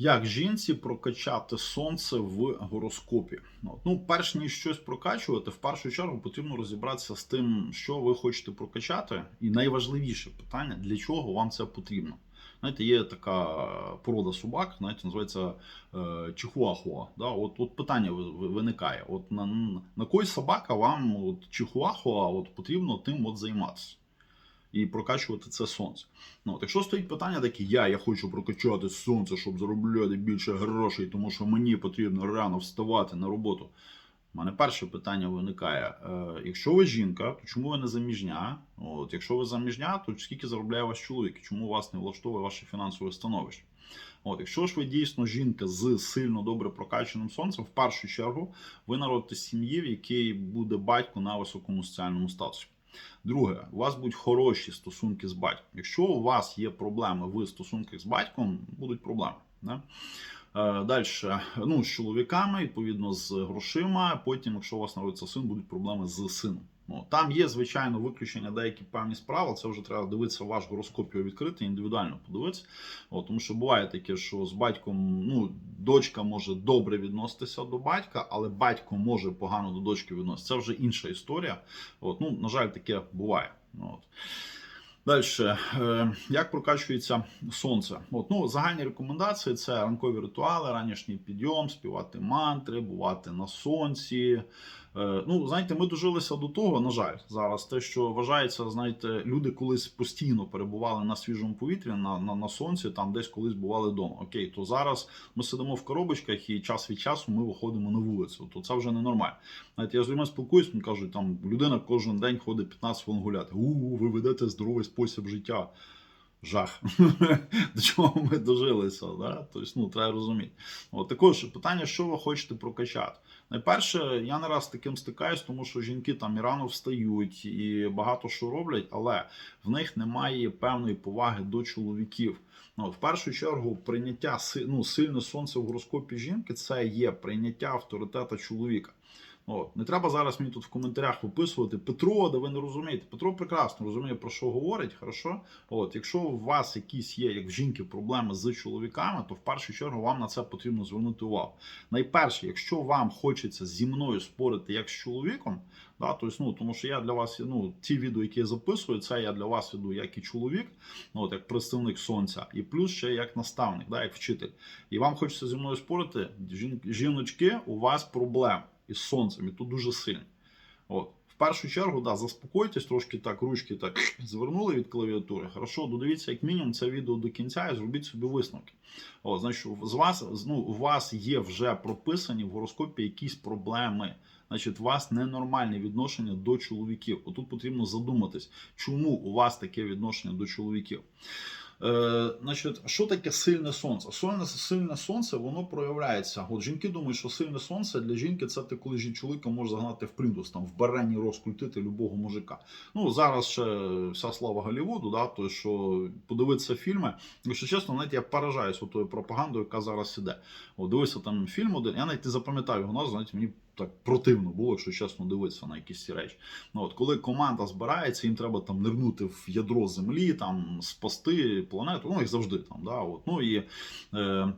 Як жінці прокачати сонце в гороскопі? Ну, перш ніж щось прокачувати, в першу чергу потрібно розібратися з тим, що ви хочете прокачати, і найважливіше питання, для чого вам це потрібно. Знаєте, є така порода собак, знаєте, називається е, чихуахуа. Да? От, от питання ви- ви- виникає: от на, на кой собака вам от, чихуахуа от, потрібно тим от займатися? І прокачувати це сонце. Ну, от, якщо стоїть питання таке, я, я хочу прокачати сонце, щоб заробляти більше грошей, тому що мені потрібно рано вставати на роботу. У мене перше питання виникає: е, якщо ви жінка, то чому ви не заміжня? От, якщо ви заміжня, то скільки заробляє ваш чоловік? І Чому вас не влаштовує ваше фінансове становище? От, якщо ж ви дійсно жінка з сильно добре прокачаним сонцем, в першу чергу ви народите сім'ї, в якій буде батько на високому соціальному статусі. Друге, у вас будуть хороші стосунки з батьком. Якщо у вас є проблеми в стосунках з батьком, будуть проблеми. Да? Далі, ну, з чоловіками, відповідно, з грошима. Потім, якщо у вас народиться син, будуть проблеми з сином. Ну, там є, звичайно, виключення деякі певні справи. Це вже треба дивитися ваш гороскоп його відкрити, індивідуально подивитися. От, тому що буває таке, що з батьком ну, дочка може добре відноситися до батька, але батько може погано до дочки відноситися. Це вже інша історія. От, ну, на жаль, таке буває. От. Далі, е, як прокачується сонце? От, ну, загальні рекомендації це ранкові ритуали, ранішній підйом, співати мантри, бувати на сонці. Е, ну, знаєте, ми дожилися до того, на жаль, зараз те, що вважається, знаєте, люди колись постійно перебували на свіжому повітрі, на, на, на сонці, там десь колись бували вдома. Окей, то зараз ми сидимо в коробочках і час від часу ми виходимо на вулицю. То це вже не нормально. Знаєте, я з людьми спілкуюсь, мені кажуть, там людина кожен день ходить 15 хвилин гуляти. У, ви ведете здоровий спосіб життя. Жах. До чого ми дожилися, да? Тобто, ну, треба розуміти. От також питання, що ви хочете прокачати. Найперше, я не раз таким стикаюсь, тому що жінки там і рано встають і багато що роблять, але в них немає певної поваги до чоловіків. Ну, в першу чергу, прийняття ну, сильне сонце в гороскопі жінки це є прийняття авторитета чоловіка. От. Не треба зараз мені тут в коментарях виписувати Петро, де ви не розумієте. Петро прекрасно розуміє, про що говорить, хорошо? От, якщо у вас якісь є, як в жінки, проблеми з чоловіками, то в першу чергу вам на це потрібно звернути увагу. Найперше, якщо вам хочеться зі мною спорити як з чоловіком, да, тобто, ну, тому що я для вас, ну, ті відео, які я записую, це я для вас веду як і чоловік, ну, от, як представник сонця, і плюс ще як наставник, да, як вчитель. І вам хочеться зі мною спорити, жін- жіночки, у вас проблеми із сонцем, і тут дуже сильно. От. В першу чергу, да, заспокойтесь, трошки так, ручки так звернули від клавіатури. Хорошо, додивіться як мінімум це відео до кінця і зробіть собі висновки. О, значить, з вас, ну, у вас є вже прописані в гороскопі якісь проблеми. Значить, у вас ненормальне відношення до чоловіків. Отут потрібно задуматись, чому у вас таке відношення до чоловіків. Е, значить, що таке сильне сонце? Сильне, сильне сонце воно проявляється. От жінки думають, що сильне сонце для жінки це ти, коли чоловіка може загнати в приндус, там в барані розкрутити любого мужика. Ну зараз ще вся слава Голлівуду, да, то що подивитися фільми. Якщо чесно, навіть я поражаюсь тою пропагандою, яка зараз іде. От дивився там фільм один, я навіть не запам'ятаю його назву, знаєте, мені так противно було, якщо чесно, дивитися на якісь ці речі. Ну, от, коли команда збирається, їм треба там нирнути в ядро землі, там спасти планету. Ну, як завжди там. Да, от. Ну і е,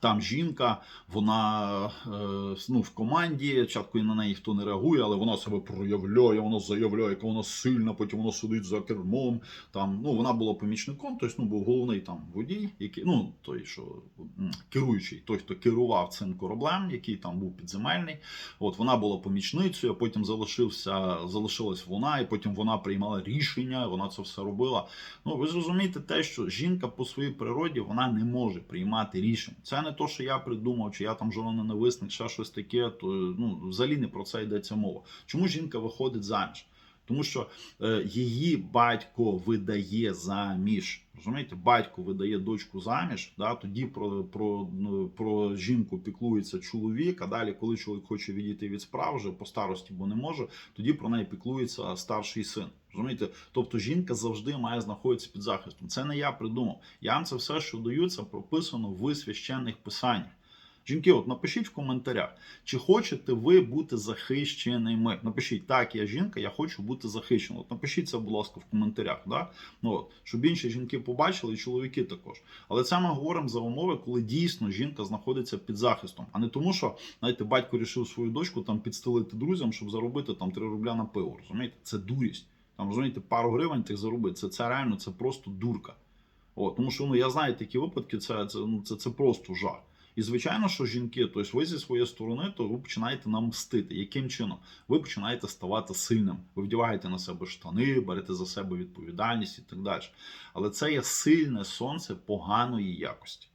там жінка, вона е, ну, в команді, спочатку і на неї ніхто не реагує, але вона себе проявляє, вона заявляє, яка вона сильна, потім вона сидить за кермом. Там, ну, вона була помічником, тобто ну, був головний там водій, який, ну, той, що керуючий, той, хто керував цим кораблем, який там був підземельний. От вона була помічницею, а потім залишився, залишилась вона, і потім вона приймала рішення, вона це все робила. Ну, ви зрозумієте те, що жінка по своїй природі вона не може приймати рішень. Це не то, що я придумав, чи я там жононенависник, ще щось таке. То ну взагалі не про це йдеться мова. Чому жінка виходить заміж? Тому що е, її батько видає заміж. Розумієте, батько видає дочку заміж, да, тоді про, про, ну, про жінку піклується чоловік, а далі, коли чоловік хоче відійти від справ, вже по старості, бо не може, тоді про неї піклується старший син. Розумієте? Тобто жінка завжди має знаходитися під захистом. Це не я придумав. Я вам це все, що даю, це прописано в священних писаннях. Жінки, от напишіть в коментарях, чи хочете ви бути захищеними. Напишіть, так, я жінка, я хочу бути захищеною. От напишіть це, будь ласка, в коментарях, да? ну, от, щоб інші жінки побачили, і чоловіки також. Але це ми говоримо за умови, коли дійсно жінка знаходиться під захистом, а не тому, що знаєте, батько рішив свою дочку там підстелити друзям, щоб заробити там 3 рубля на пиво. Розумієте, це дурість. Там розумієте, пару гривень тих заробити. Це, це реально, це просто дурка. От, тому що ну я знаю такі випадки, це, це, ну, це, це просто жах. І звичайно, що жінки, тобто ви зі своєї сторони, то ви починаєте нам мстити. Яким чином? Ви починаєте ставати сильним. Ви вдягаєте на себе штани, берете за себе відповідальність і так далі. Але це є сильне сонце поганої якості.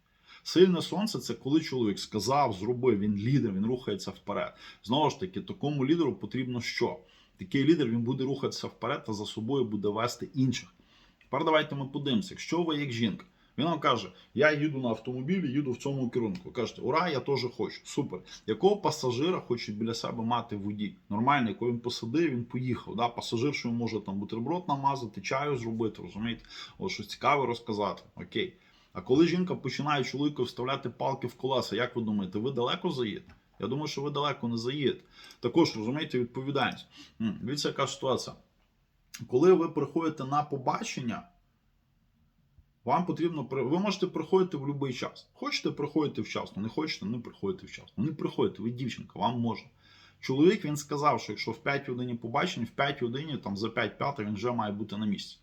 Сильне сонце це коли чоловік сказав, зробив, він лідер, він рухається вперед. Знову ж таки, такому лідеру потрібно що? Такий лідер він буде рухатися вперед та за собою буде вести інших. Тепер давайте ми подивимося, якщо ви як жінка, він вам каже: Я їду на автомобілі, їду в цьому керунку. Ви Кажете, ура, я теж хочу. Супер. Якого пасажира хоче біля себе мати водій? Нормально, якого він посадив, він поїхав. Да? Пасажир, що він може там бутерброд намазати, чаю зробити, розумієте? От щось цікаве розказати. Окей. А коли жінка починає чоловіку вставляти палки в колеса, як ви думаєте, ви далеко заїдете? Я думаю, що ви далеко не заїдете. Також розумієте відповідальність. Дивіться, яка ситуація. Коли ви приходите на побачення, вам потрібно ви можете приходити в будь-який час. Хочете, приходите вчасно, не хочете, не приходите вчасно. Не приходите, ви дівчинка, вам можна. Чоловік він сказав, що якщо в 5 годині побачення, в 5 годині, там за 5 5 він вже має бути на місці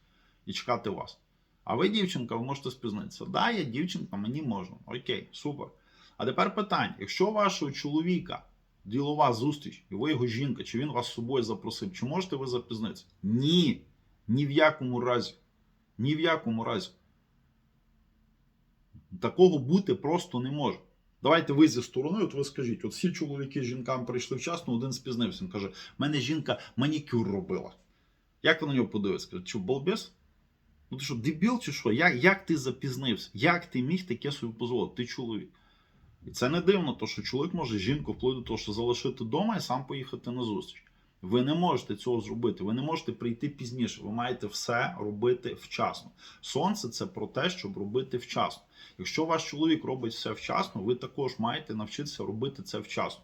і чекати вас. А ви, дівчинка, ви можете спізнитися. Да, я дівчинка, мені можна. Окей, супер. А тепер питання: якщо вашого чоловіка ділова зустріч, ви його жінка, чи він вас з собою запросив, чи можете ви запізнитися? Ні. Ні в якому разі. Ні в якому разі. Такого бути просто не може. Давайте ви зі сторони, от ви скажіть, от всі чоловіки з жінками прийшли вчасно, один спізнився. Він каже: мене жінка манікюр робила. Як ви на нього подивитесь? Скажете, що балбес? Ну ти що, дебіл чи що? Як, як ти запізнився? Як ти міг таке собі дозволити? Ти чоловік. І це не дивно, то що чоловік може жінку вплоть до того, що залишити вдома і сам поїхати на зустріч. Ви не можете цього зробити. Ви не можете прийти пізніше. Ви маєте все робити вчасно. Сонце це про те, щоб робити вчасно. Якщо ваш чоловік робить все вчасно, ви також маєте навчитися робити це вчасно.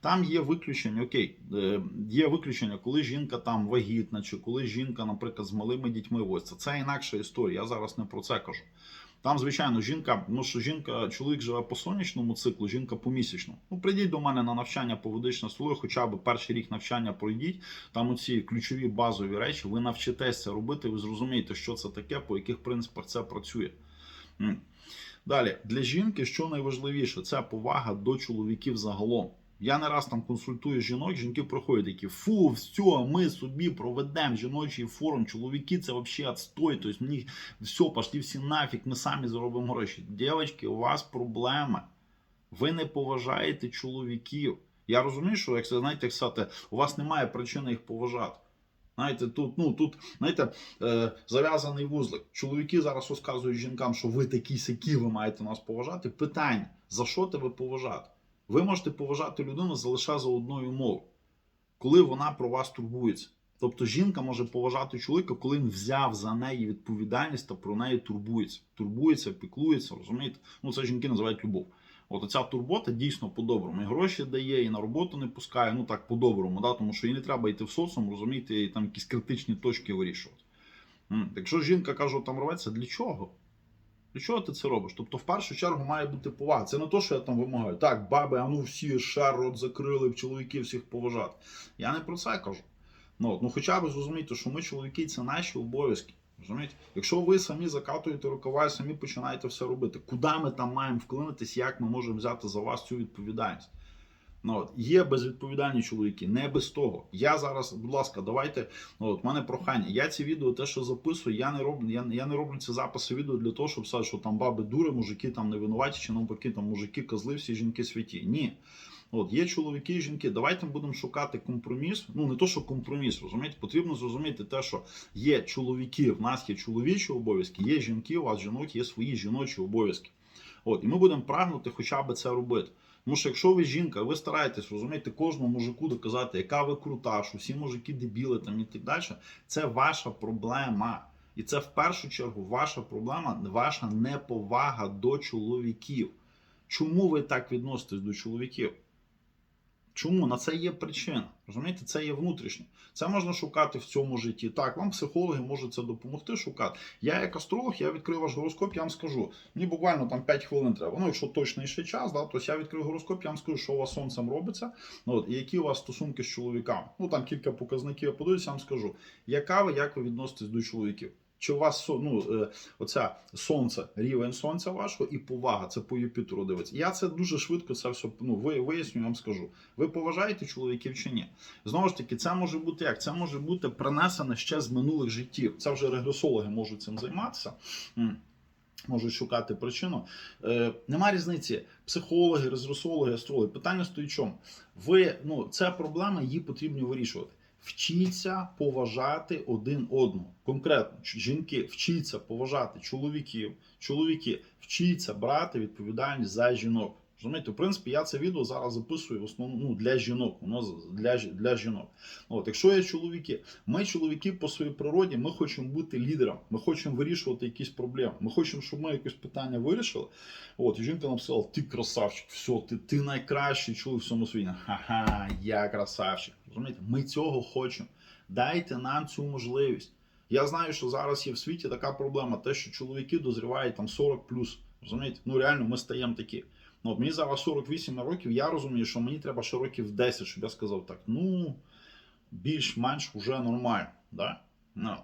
Там є виключення, окей, е, є виключення, коли жінка там вагітна, чи коли жінка, наприклад, з малими дітьми возиться. Це інакша історія. Я зараз не про це кажу. Там, звичайно, жінка, ну що жінка, чоловік живе по сонячному циклу, жінка по місячному. Ну, прийдіть до мене на навчання по водичному столу, хоча б перший рік навчання пройдіть. Там оці ключові базові речі, ви навчитеся робити, ви зрозумієте, що це таке, по яких принципах це працює. Далі, для жінки, що найважливіше, це повага до чоловіків загалом. Я не раз там консультую жінок, жінки приходять такі, фу, все, ми собі проведемо жіночий форум, чоловіки це взагалі отстой, тобто мені все, пошли всі нафіг, ми самі заробимо гроші. Дівчатки, у вас проблема. Ви не поважаєте чоловіків. Я розумію, що як знаєте, як сказати, у вас немає причини їх поважати. Знаєте, тут, ну тут, знаєте, е, зав'язаний вузлик. Чоловіки зараз розказують жінкам, що ви такі сякі, ви маєте нас поважати. Питання: за що тебе поважати? Ви можете поважати людину лише за одною умовою, коли вона про вас турбується. Тобто жінка може поважати чоловіка, коли він взяв за неї відповідальність та про неї турбується. Турбується, піклується, розумієте? Ну це жінки називають любов. От оця турбота дійсно по-доброму. І гроші дає, і на роботу не пускає, ну так по-доброму, да? тому що їй не треба йти в соціум, розумієте, і там якісь критичні точки вирішувати. Якщо жінка каже, там рветься, для чого? Для чого ти це робиш? Тобто, в першу чергу має бути повага. Це не то, що я там вимагаю. Так, баби, а ну всі шар рот закрили, в чоловіків всіх поважати. Я не про це кажу. Ну, от, ну хоча б зрозумійте, що ми, чоловіки, це наші обов'язки. Розумієте? Якщо ви самі закатуєте рукава і самі починаєте все робити, куди ми там маємо вклинитись, як ми можемо взяти за вас цю відповідальність? Ну, от, є безвідповідальні чоловіки, не без того. Я зараз, будь ласка, давайте. Ну, от, мене прохання. Я ці відео, те, що записую, я не роблю. Я, я не роблю ці записи відео для того, щоб сказати, що там баби дури, мужики там не винуваті, чи навпаки, там мужики, козли, всі жінки святі. Ні. От є чоловіки і жінки. Давайте будемо шукати компроміс. Ну не то, що компроміс, розумієте, потрібно зрозуміти те, що є чоловіки, в нас є чоловічі обов'язки, є жінки, у вас жінок є свої жіночі обов'язки. От, і ми будемо прагнути хоча б це робити. Тому що якщо ви жінка, ви стараєтесь розумієте, кожному мужику доказати, яка ви крута, що всі мужики дебіли там і так далі, це ваша проблема. І це в першу чергу ваша проблема, ваша неповага до чоловіків. Чому ви так відноситесь до чоловіків? Чому? На це є причина. Розумієте, це є внутрішнє. Це можна шукати в цьому житті. Так, вам психологи можуть це допомогти шукати. Я, як астролог, я відкрию ваш гороскоп, я вам скажу. Мені буквально там 5 хвилин треба. Ну, якщо точно ще час, да, то я відкрию гороскоп, я вам скажу, що у вас сонцем робиться. Ну, от, і які у вас стосунки з чоловіками. Ну там кілька показників я подивлюся, я вам скажу, яка ви, як ви відноситесь до чоловіків. Чи у вас ну, е, оця сонце, рівень сонця вашого і повага, це по Юпітеру дивиться. Я це дуже швидко це все ну, виясню, вам скажу. Ви поважаєте чоловіків чи ні? Знову ж таки, це може бути як? Це може бути принесене ще з минулих життів. Це вже регресологи можуть цим займатися. Можуть шукати причину. Е, нема різниці. Психологи, регресологи, астрологи. Питання стоїть в чому? Ви, ну, це проблема, її потрібно вирішувати. Вчіться поважати один одного. Конкретно, жінки, вчіться поважати чоловіків, чоловіки, вчіться брати відповідальність за жінок. Розумієте, в принципі, я це відео зараз записую в основному ну, для жінок. Воно для, для жінок. От, якщо є чоловіки, ми, чоловіки, по своїй природі, ми хочемо бути лідером, ми хочемо вирішувати якісь проблеми. Ми хочемо, щоб ми якесь питання вирішили. От, і жінка написала: ти красавчик, все, ти, ти найкращий чоловік в цьому світі. Ха-ха, я красавчик. Розумієте, ми цього хочемо. Дайте нам цю можливість. Я знаю, що зараз є в світі така проблема, те, що чоловіки дозрівають там 40 Розумієте? Ну реально ми стаємо такі. Ну, от мені зараз 48 років, я розумію, що мені треба ще років 10, щоб я сказав так, ну, більш-менш вже нормально. Да? Ну.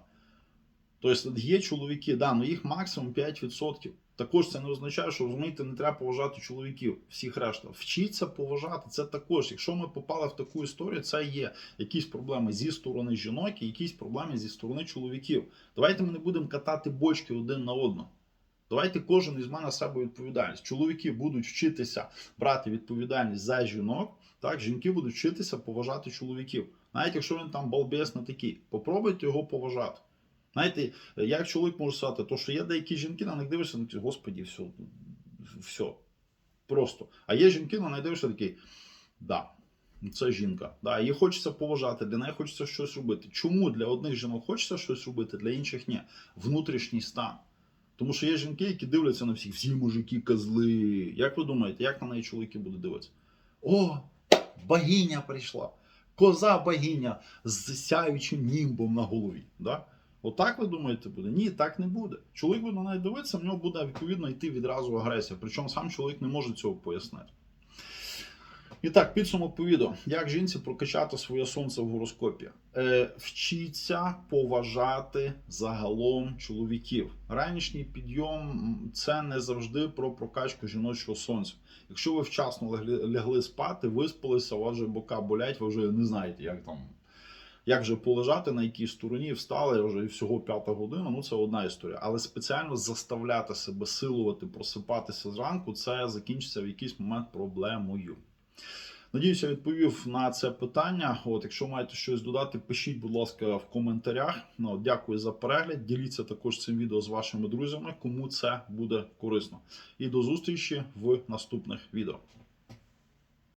Тобто є чоловіки, да, ну їх максимум 5%. Також це не означає, що розумієте, не треба поважати чоловіків, всіх решта. Вчіться поважати. Це також. Якщо ми попали в таку історію, це є якісь проблеми зі сторони жінок і якісь проблеми зі сторони чоловіків. Давайте ми не будемо катати бочки один на одного. Давайте кожен візьме на себе відповідальність. Чоловіки будуть вчитися брати відповідальність за жінок, так жінки будуть вчитися поважати чоловіків. Навіть якщо він там балбес не такий, попробуйте його поважати. Знаєте, як чоловік може сказати, то що є деякі жінки, на них дивишся, ну, господі, все, все. Просто. А є жінки, на них дивишся такий, да, це жінка. Да, її хочеться поважати, для неї хочеться щось робити. Чому для одних жінок хочеться щось робити, для інших ні? Внутрішній стан. Тому що є жінки, які дивляться на всіх, всі мужики козли. Як ви думаєте, як на неї чоловіки будуть дивитися? О, богиня прийшла. Коза богиня з сяючим німбом на голові. Да? Отак ви думаєте буде? Ні, так не буде. Чоловік буде на неї дивитися, в нього буде відповідно йти відразу агресія. Причому сам чоловік не може цього пояснити. І так, підсумок по відео. Як жінці прокачати своє сонце в гороскопі? Е, вчіться поважати загалом чоловіків. Ранішній підйом це не завжди про прокачку жіночого сонця. Якщо ви вчасно лягли спати, виспалися, у вас вже бока болять, ви вже не знаєте, як там. Як же полежати на якій стороні, встали вже і всього п'ята година, ну це одна історія. Але спеціально заставляти себе силувати, просипатися зранку, це закінчиться в якийсь момент проблемою. Надіюся, я відповів на це питання. От, якщо маєте щось додати, пишіть, будь ласка, в коментарях. Ну, дякую за перегляд. Діліться також цим відео з вашими друзями, кому це буде корисно. І до зустрічі в наступних відео.